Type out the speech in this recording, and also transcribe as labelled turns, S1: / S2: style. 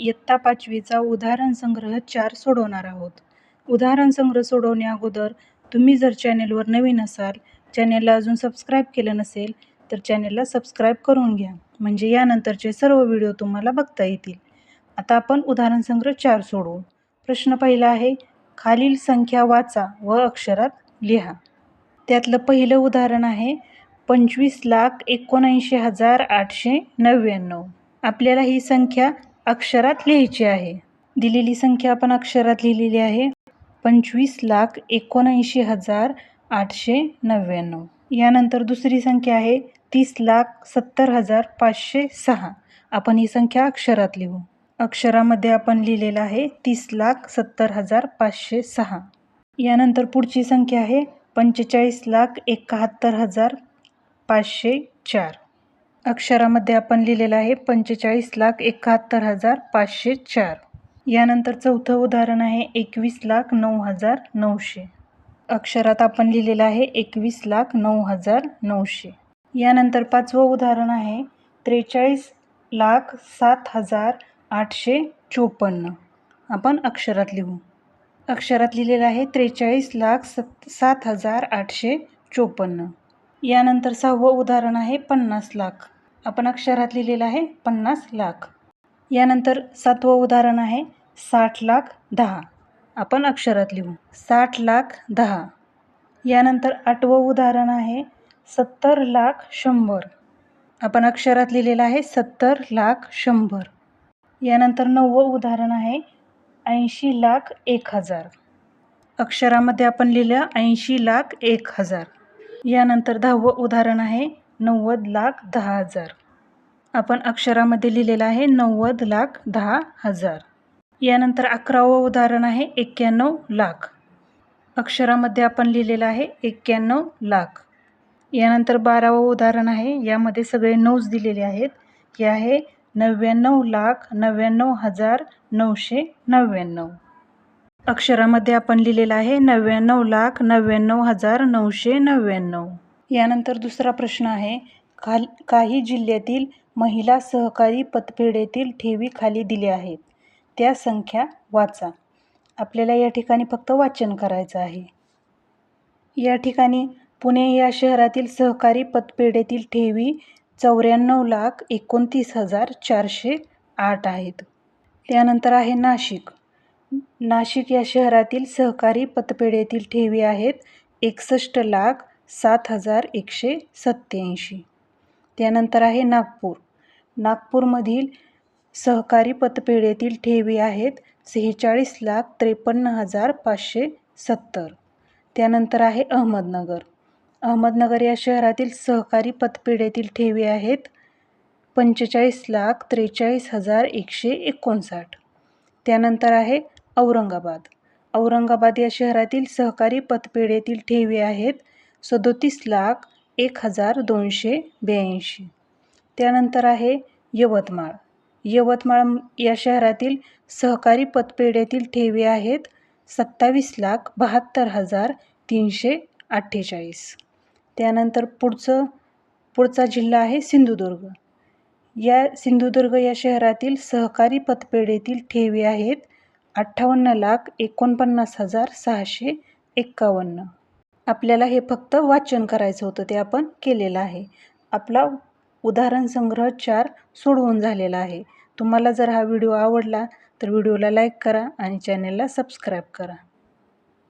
S1: इयत्ता पाचवीचा उदाहरण संग्रह चार सोडवणार आहोत. उदाहरण संग्रह सोडवण्या अगोदर तुम्ही जर चॅनेलवर नवीन असाल, चॅनेलला अजून सबस्क्राईब केलं नसेल तर चॅनेलला सबस्क्राईब करून घ्या म्हणजे यानंतरचे सर्व व्हिडिओ तुम्हाला बघता येतील. आता आपण उदाहरण संग्रह चार सोडवू. प्रश्न पहिला आहे खालील संख्या वाचा व अक्षरात लिहा. त्यातलं पहिलं उदाहरण आहे पंचवीस लाख एकोणऐंशी हजार आठशे नव्याण्णव. आपल्याला ही संख्या अक्षरात लिहायची आहे. दिलेली संख्या आपण अक्षरात लिहिलेली आहे पंचवीस लाख एकोणऐंशी हजार आठशे नव्याण्णव. यानंतर दुसरी संख्या आहे तीस लाख सत्तर हजार पाचशे सहा. आपण ही संख्या अक्षरात लिहू. अक्षरामध्ये आपण लिहिलेलं आहे तीस लाख सत्तर हजार पाचशे सहा. यानंतर पुढची संख्या आहे पंचेचाळीस लाख एकाहत्तर हजार पाचशे चार. अक्षरामध्ये आपण लिहिलेलं आहे पंचेचाळीस लाख एकाहत्तर हजार पाचशे चार. यानंतर चौथं उदाहरण आहे एकवीस लाख नऊ हजार नऊशे. अक्षरात आपण लिहिलेलं आहे एकवीस लाख नऊ हजार नऊशे. यानंतर पाचवं उदाहरण आहे त्रेचाळीस लाख सात हजार आठशे चोपन्न. आपण अक्षरात लिहू. अक्षरात लिहिलेलं आहे त्रेचाळीस लाख सत सात हजार आठशे चोपन्न. यानंतर सहावं उदाहरण आहे पन्नास लाख. आपण अक्षरात लिहिलेलं आहे पन्नास लाख. यानंतर सातवं उदाहरण आहे साठ लाख दहा. आपण अक्षरात लिहू. साठ लाख दहा. यानंतर आठवं उदाहरण आहे सत्तर लाख शंभर. आपण अक्षरात लिहिलेलं आहे सत्तर लाख शंभर. यानंतर नववं उदाहरण आहे ऐंशी लाख एक हजार. अक्षरामध्ये आपण लिहिलं ऐंशी लाख एक हजार. यानंतर दहावं उदाहरण आहे नव्वद लाख दहा हजार. आपण अक्षरामध्ये लिहिलेलं आहे नव्वद लाख दहा हजार. यानंतर अकरावं उदाहरण आहे एक्क्याण्णव लाख. अक्षरामध्ये आपण लिहिलेलं आहे एक्क्याण्णव लाख. यानंतर बारावं उदाहरण आहे यामध्ये सगळे नऊज दिलेले आहेत. हे आहे नव्याण्णव लाख नव्याण्णव हजार नऊशे नव्याण्णव. अक्षरामध्ये आपण लिहिलेलं आहे नव्याण्णव लाख नव्याण्णव हजार नऊशे नव्याण्णव. यानंतर दुसरा प्रश्न आहे खाल काही जिल्ह्यातील महिला सहकारी पतपेढेतील ठेवी खाली दिल्या आहेत. त्या संख्या वाचा. आपल्याला या ठिकाणी फक्त वाचन करायचं आहे. या ठिकाणी पुणे या शहरातील सहकारी पतपेढीतील ठेवी चौऱ्याण्णव लाख एकोणतीस हजार चारशे आठ आहेत. त्यानंतर आहे नाशिक. नाशिक या शहरातील सहकारी पतपेढेतील ठेवी आहेत एकसष्ट लाख सात हजार एकशे सत्त्याऐंशी. त्यानंतर आहे नागपूर. नागपूरमधील सहकारी पतपेढीतील ठेवी आहेत सेहेचाळीस लाख त्रेपन्न हजार पाचशे सत्तर. त्यानंतर आहे अहमदनगर. अहमदनगर या शहरातील सहकारी पतपेढीतील ठेवी आहेत पंचेचाळीस लाख त्रेचाळीस हजार एकशे एकोणसाठ. त्यानंतर आहे औरंगाबाद. औरंगाबाद या शहरातील सहकारी पतपेढीतील ठेवी आहेत सदोतीस लाख एक हजार दोनशे ब्याऐंशी. त्यानंतर आहे यवतमाळ. यवतमाळ या शहरातील सहकारी पतपेढ्यातील ठेवी आहेत सत्तावीस लाख बहात्तर हजार तीनशे अठ्ठेचाळीस. त्यानंतर पुढचं पुढचा जिल्हा आहे सिंधुदुर्ग. या सिंधुदुर्ग या शहरातील सहकारी पतपेढीतील ठेवी आहेत अठ्ठावन्न लाख एकोणपन्नास हजार सहाशे एक्कावन्न. आपल्याला हे फक्त वाचन करायचं होतं ते आपण केलेलं आहे. आपला उदाहरण संग्रह चार सोडवून झालेला आहे. तुम्हाला जर हा व्हिडिओ आवडला तर व्हिडिओला लाईक करा आणि चॅनेलला सबस्क्राईब करा.